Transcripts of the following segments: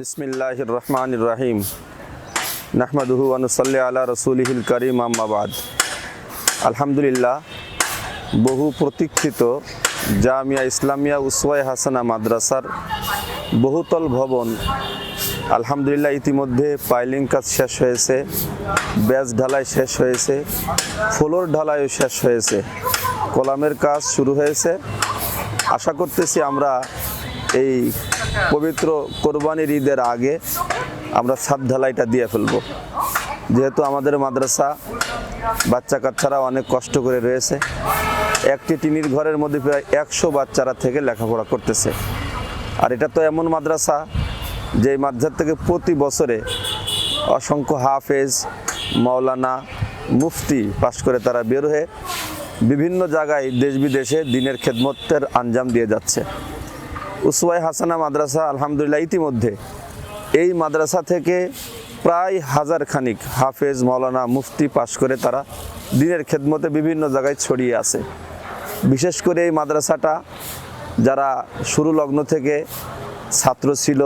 বিসমিল্লাহ রহমান রাহিম নাহমাদুহু আনুসাল্লি আলা রসুলিহিল করিম আম্মাবাদ আলহামদুলিল্লাহ, বহু প্রতীক্ষিত জামিয়া ইসলামিয়া উসওয়াই হাসানা মাদ্রাসার বহুতল ভবন আলহামদুলিল্লাহ ইতিমধ্যে পাইলিং কাজ শেষ হয়েছে ব্যাজ ঢালাই শেষ হয়েছে, ফ্লোর ঢালাইও শেষ হয়েছে। কলামের কাজ শুরু হয়েছে। আশা করতেছি আমরা এই পবিত্র কোরবানির ঈদের আগে আমরা ছাদ ঢালাইটা দিয়ে ফেলব। যেহেতু আমাদের মাদ্রাসা বাচ্চা কাচ্চারা অনেক কষ্ট করে রয়েছে। একটি টিনির ঘরের মধ্যে প্রায় একশো বাচ্চারা থেকে লেখাপড়া করতেছে। আর এটা তো এমন মাদ্রাসা যে মাদ্রাসা থেকে প্রতি বছরে অসংখ্য হাফেজ, মাওলানা, মুফতি পাশ করে তারা বের হয়ে বিভিন্ন জায়গায় দেশ বিদেশে দিনের খেদমতের আঞ্জাম দিয়ে যাচ্ছে। উসওয়াই হাসানা মাদ্রাসা আলহামদুলিল্লাহ ইতিমধ্যে এই মাদ্রাসা থেকে প্রায় হাজার খানিক হাফেজ মৌলানা মুফতি পাশ করে তারা দিনের খেদমতে বিভিন্ন জায়গায় ছড়িয়ে আছে। বিশেষ করে এই মাদ্রাসাটা যারা শুরু লগ্ন থেকে ছাত্র ছিল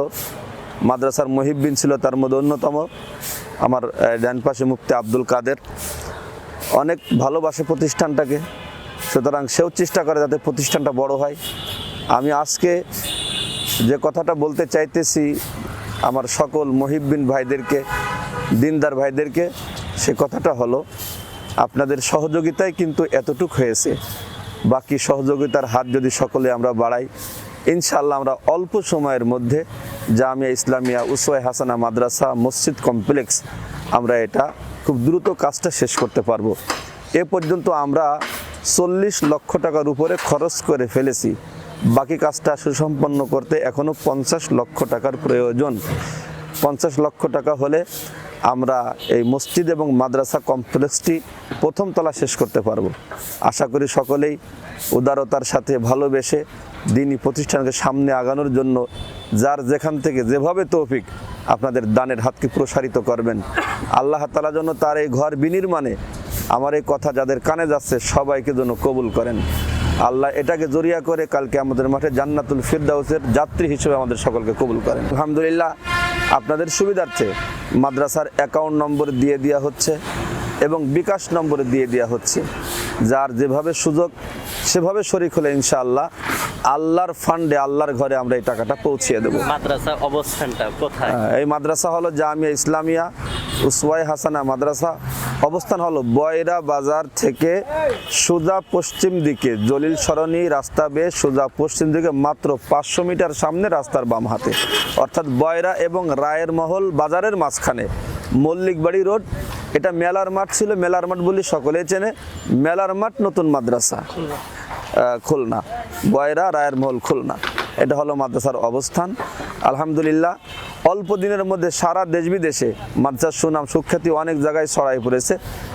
মাদ্রাসার মহিবিন ছিল তার মধ্যে অন্যতম আমার আহ, ডান পাশে মুফতি আব্দুল কাদের। অনেক ভালোবাসে প্রতিষ্ঠানটাকে সুতরাং সেও চেষ্টা করে যাতে প্রতিষ্ঠানটা বড় হয়। আমি আজকে যে কথাটা বলতে চাইতেছি আমার সকল মহিবিন ভাইদেরকে, দিনদার ভাইদেরকে, সে কথাটা হলো, আপনাদের সহযোগিতায় কিন্তু এতটুক হয়েছে। বাকি সহযোগিতার হাত যদি সকলে আমরা বাড়াই ইনশাল্লাহ আমরা অল্প সময়ের মধ্যে জামিয়া ইসলামিয়া উসওয়াই হাসানা মাদ্রাসা মসজিদ কমপ্লেক্স আমরা এটা খুব দ্রুত কাজটা শেষ করতে পারব। এ পর্যন্ত আমরা চল্লিশ লক্ষ টাকার উপরে খরচ করে ফেলেছি। বাকি কাজটা সুসম্পন্ন করতে এখনও পঞ্চাশ লক্ষ টাকার প্রয়োজন। পঞ্চাশ লক্ষ টাকা হলে আমরা এই মসজিদ এবং মাদ্রাসা কমপ্লেক্সটি প্রথম তলা শেষ করতে পারব। আশা করি সকলেই উদারতার সাথে ভালোবেসে দিনই প্রতিষ্ঠানকে সামনে আগানোর জন্য যার যেখান থেকে যেভাবে তৌফিক আপনাদের দানের হাতকে প্রসারিত করবেন। আল্লাহ তালা যেন তার এই ঘর বিনির্মাণে আমার এই কথা যাদের কানে যাচ্ছে সবাইকে যেন কবুল করেন। আল্লাহ এটাকে জরিয়া করে কালকে আমাদের মাঠে জান্নাতুল ফিরদাউসের যাত্রী হিসেবে আমাদের সকলকে কবুল করেন। আলহামদুলিল্লাহ, আপনাদের সুবিধার্থে মাদ্রাসার অ্যাকাউন্ট নম্বর দিয়ে দেওয়া হচ্ছে এবং বিকাশ নম্বরে দিয়ে দেওয়া হচ্ছে। যার যেভাবে সুযোগ, সেভাবে শরিক হলে ইনশাআল্লাহ আল্লাহর ফান্ডে আল্লাহর ঘরে আমরা এই টাকাটা পৌঁছিয়ে দেবো। মাদ্রাসা অবস্থানটা কোথায়? এই মাদ্রাসা হলো জামিয়া ইসলামিয়া উসওয়াই হাসানা মাদ্রাসা। অবস্থান হলো বয়রা বাজার থেকে সোজা পশ্চিম দিকে জলিল সরণি রাস্তা বেয়ে সোজা পশ্চিম দিকে মাত্র পাঁচশো মিটার সামনে রাস্তার বাম হাতে। অর্থাৎ বয়রা এবং রায়ের মহল বাজারের মাঝখানে। মল্লিকবাড়ি রোড এটা মেলার মাঠ ছিল মেলার মাঠ বলি সকলেই চেনে। মেলার মাঠ নতুন মাদ্রাসা। খুলনা। বয়রা রায়ের মহল খুলনা। এটা হলো মাদ্রাসার অবস্থান। আলহামদুলিল্লাহ, অল্প দিনের মধ্যে সারা দেশ বিদেশে মাদ্রাসার সুনাম সুখ্যাতি অনেক জায়গায় ছড়াই পড়েছে।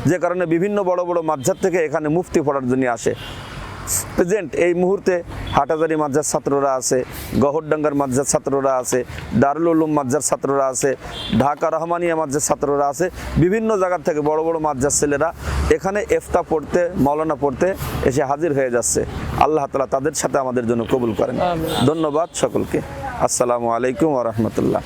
যে কারণে বিভিন্ন বড় বড় মাদ্রাসার থেকে এখানে মুফতি পড়ার জন্য আসে। প্রেজেন্ট, এই মুহূর্তে হাটাজারি মাদ্রাসার ছাত্ররা আছে, গহরডাঙ্গার মাদ্রাসার ছাত্ররা আছে, দারুল উলুম মাদ্রাসার ছাত্ররা আছে, ঢাকা রহমানিয়া মাদ্রাসার ছাত্ররা আছে। বিভিন্ন জায়গা থেকে বড় বড় মাদ্রাস ছেলেরা এখানে এফতা পড়তে মৌলানা পড়তে এসে হাজির হয়ে যাচ্ছে। আল্লাহ তালা তাদের সাথে আমাদের জন্য কবুল করেন। ধন্যবাদ সকলকে। আসসালামু আলাইকুম ওরহমতুল্লাহ